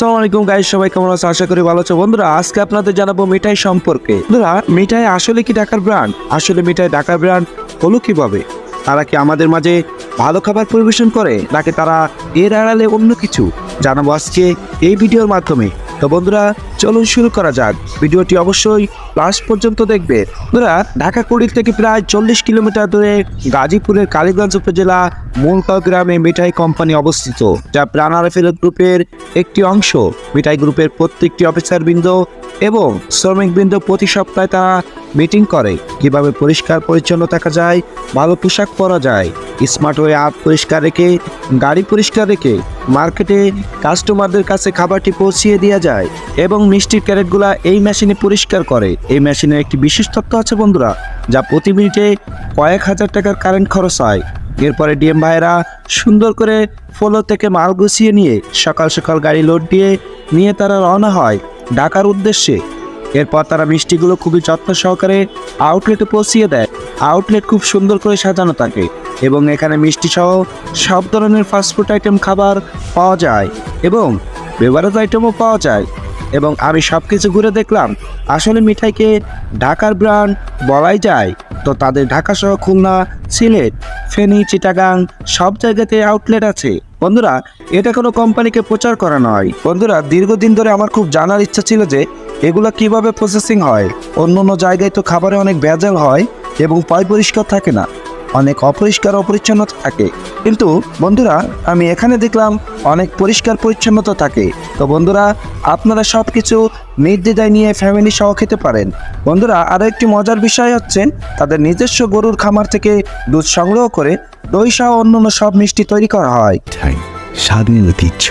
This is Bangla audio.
আসসালামু আলাইকুম গাইস সবাই কেমন আছো? আশা করি ভালো আছো। বন্ধুরা, আজকে আপনাদের জানাব মিঠাই সম্পর্কে। বন্ধুরা, মিঠাই আসলে কি ঢাকার ব্র্যান্ড আসলে মিঠাই ঢাকার ব্র্যান্ড হলো কীভাবে? তারা কি আমাদের মাঝে ভালো খাবার পরিবেশন করে, নাকি তারা এর আড়ালে অন্য কিছু? জানাব আজকে এই ভিডিওর মাধ্যমে। তো বন্ধুরা, চলুন শুরু করা যাক। ভিডিওটি অবশ্যই লাস্ট পর্যন্ত দেখবে। বন্ধুরা, ঢাকা কুড়িল থেকে প্রায় চল্লিশ কিলোমিটার দূরে গাজীপুরের কালীগঞ্জ উপজেলা মুলকাও গ্রামে মিঠাই কোম্পানি অবস্থিত, যা প্রাণ আরফেল গ্রুপের একটি অংশ। মিঠাই গ্রুপের প্রত্যেকটি অফিসার বৃন্দ এবং শ্রমিকবৃন্দ প্রতি সপ্তাহে তারা মিটিং করে। কীভাবে পরিষ্কার পরিচ্ছন্ন থাকা যায়, ভালো পোশাক পরা যায়, স্মার্ট হয়ে আপ পরিষ্কার রেখে, গাড়ি পরিষ্কার রেখে, মার্কেটে কাস্টমারদের কাছে খাবারটি পৌঁছিয়ে দেওয়া যায় এবং মিষ্টির ক্যারেটগুলা এই মেশিনে পরিষ্কার করে। এই মেশিনের একটি বিশেষ তথ্য আছে বন্ধুরা, যা প্রতি মিনিটে কয়েক হাজার টাকার কারেন্ট খরচ হয়। এরপরে ডিএম ভাইয়েরা সুন্দর করে ফলো থেকে মাল গুছিয়ে নিয়ে সকাল সকাল গাড়ি লোড দিয়ে নিয়ে তারা রওনা হয়। ঢাকার উদ্দেশ্যে। এরপর তারা মিষ্টিগুলো খুবই যত্ন সহকারে আউটলেটে পৌঁছিয়ে দেয়। আউটলেট খুব সুন্দর করে সাজানো থাকে এবং এখানে মিষ্টি সহ সব ধরনের ফাস্টফুড আইটেম খাবার পাওয়া যায় এবং বেভারেজ আইটেমও পাওয়া যায়। এবং আমি সব কিছু ঘুরে দেখলাম, আসলে মিঠাইকে ঢাকার ব্র্যান্ড বলাই যায়। তো তাদের ঢাকা সহ খুলনা, সিলেট, ফেনী, চিটাগাং সব জায়গাতে আউটলেট আছে। বন্ধুরা, এটা কোনো কোম্পানিকে প্রচার করা নয়। বন্ধুরা, দীর্ঘদিন ধরে আমার খুব জানার ইচ্ছা ছিল যে এগুলো কীভাবে প্রসেসিং হয়। অন্য অন্য জায়গায় তো খাবারে অনেক ভেজাল হয় এবং পয় পরিষ্কার থাকে না। অনেক অপরিষ্কার অপরিচ্ছন্নতা থাকে। কিন্তু বন্ধুরা, আমি এখানে দেখলাম অনেক পরিষ্কার পরিচ্ছন্নতা থাকে। তো বন্ধুরা, আপনারা সব কিছু নির্দ্বিধায় নিয়ে ফ্যামিলি সহ খেতে পারেন। বন্ধুরা আরও একটি মজার বিষয় হচ্ছে, তাদের নিজস্ব গরুর খামার থেকে দুধ সংগ্রহ করে দই সহ অন্যান্য সব মিষ্টি তৈরি করা হয়। স্বাধীন ঐতিহ্য